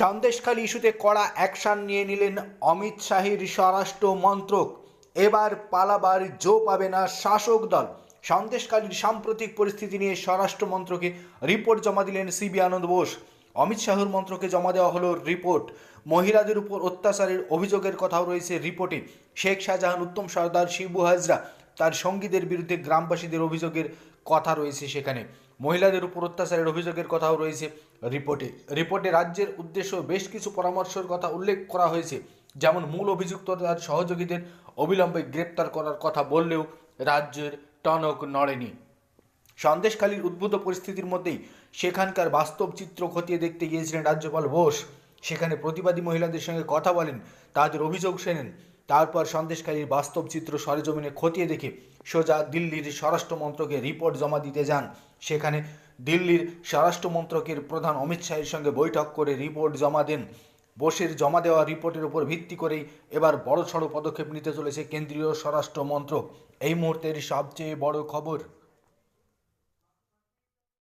সন্দেশখালী ইস্যুতে কড়া অ্যাকশন নিয়ে নিলেন অমিত শাহের স্বরাষ্ট্র মন্ত্রক। এবার পালাবার জো পাবে না শাসক দল। সন্দেশখালীর সাম্প্রতিক পরিস্থিতি নিয়ে স্বরাষ্ট্র মন্ত্রকে রিপোর্ট জমা দিলেন সিবি আনন্দ বোস। অমিত শাহর মন্ত্রকে জমা দেওয়া হলো রিপোর্ট। মহিলাদের উপর অত্যাচারের অভিযোগের কথাও রয়েছে রিপোর্টে। শেখ শাহজাহান, উত্তম সর্দার, শিবু হাজরা তার সঙ্গীদের বিরুদ্ধে গ্রামবাসীদের অভিযোগের কথা রয়েছে সেখানে। মহিলাদের উপর অত্যাচারের অভিযোগের কথাও রয়েছে রিপোর্টে। রিপোর্টে রাজ্যের উদ্দেশ্য বেশ কিছু পরামর্শের কথা উল্লেখ করা হয়েছে, যেমন মূল অভিযুক্ত তার সহযোগীদের অবিলম্বে গ্রেপ্তার করার কথা বললেও রাজ্যের টনক নড়েনি। সন্দেশখালীর উদ্ভূত পরিস্থিতির মধ্যেই সেখানকার বাস্তব চিত্র খতিয়ে দেখতে গিয়েছিলেন রাজ্যপাল বোস। সেখানে প্রতিবাদী মহিলাদের সঙ্গে কথা বলেন, তাদের অভিযোগ শোনেন। তারপর সন্দেশকারীর বাস্তব চিত্র সরেজমিনে খতিয়ে দেখে সোজা দিল্লির স্বরাষ্ট্র মন্ত্রকে রিপোর্ট জমা দিতে যান। সেখানে দিল্লির স্বরাষ্ট্র মন্ত্রকের প্রধান অমিত শাহের সঙ্গে বৈঠক করে রিপোর্ট জমা দেন। বোসের জমা দেওয়া রিপোর্টের উপর ভিত্তি করেই এবার বড়সড় পদক্ষেপ নিতে চলেছে কেন্দ্রীয় স্বরাষ্ট্র মন্ত্রক এই মুহূর্তের সবচেয়ে বড় খবর।